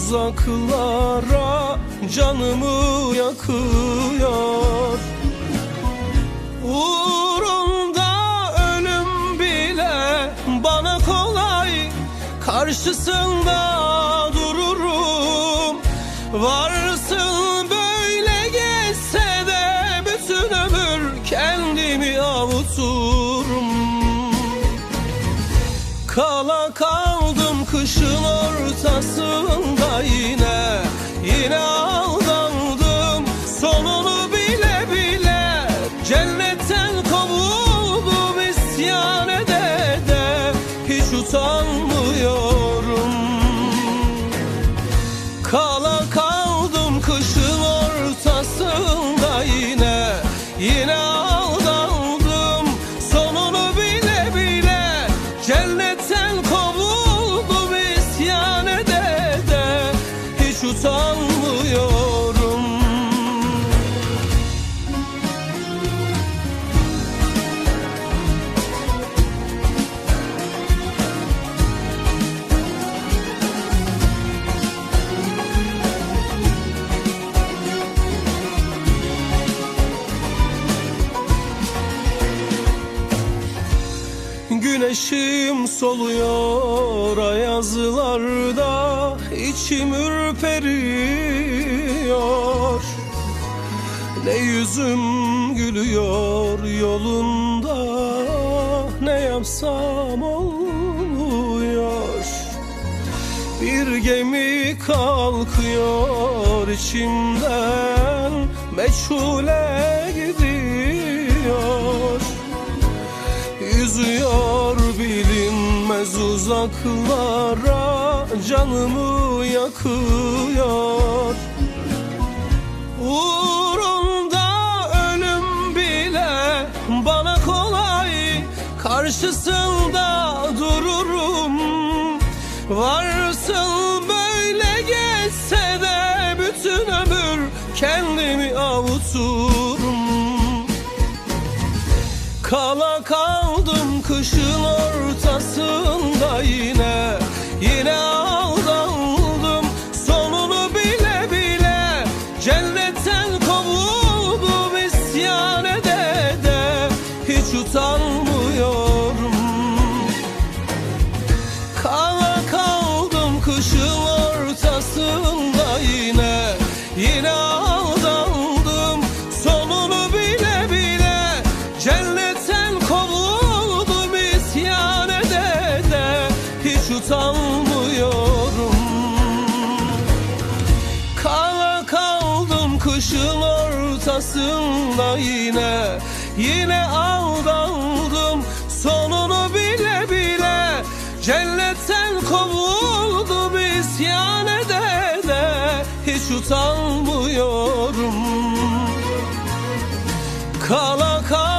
uzaklara Canımı yakıyor. Uğrunda ölüm bile bana kolay. Karşısında dururum. Varsın böyle geçse de bütün ömür kendimi avuturum. Kala kaldım kışın ortasında yine Yine Güneşim soluyor ayazlarda içim ürperiyor. Ne yüzüm gülüyor yolunda Ne yapsam olmuyor Bir gemi kalkıyor içimden Meçhule gidiyor. Yüzüyor bilinmez uzaklara Canımı yakıyor. Uğrunda ölüm bile bana kolay. Karşısında dururum. Varsın böyle geçse de bütün ömür kendimi avuturum Kala kaldım kışın ortasında yine. Yine aldandım sonunu bile bile. Cennetten kovuldum isyan ede de. Hiç utanmıyorum. Kala kaldım kışın ortasında yine. Yine tutamıyorum Kala kaldım kışın ortasında yine. Yine aldandım sonunu bile bile. Cennetten kovuldum isyan ede de Hiç utanmıyorum. Kala kaldım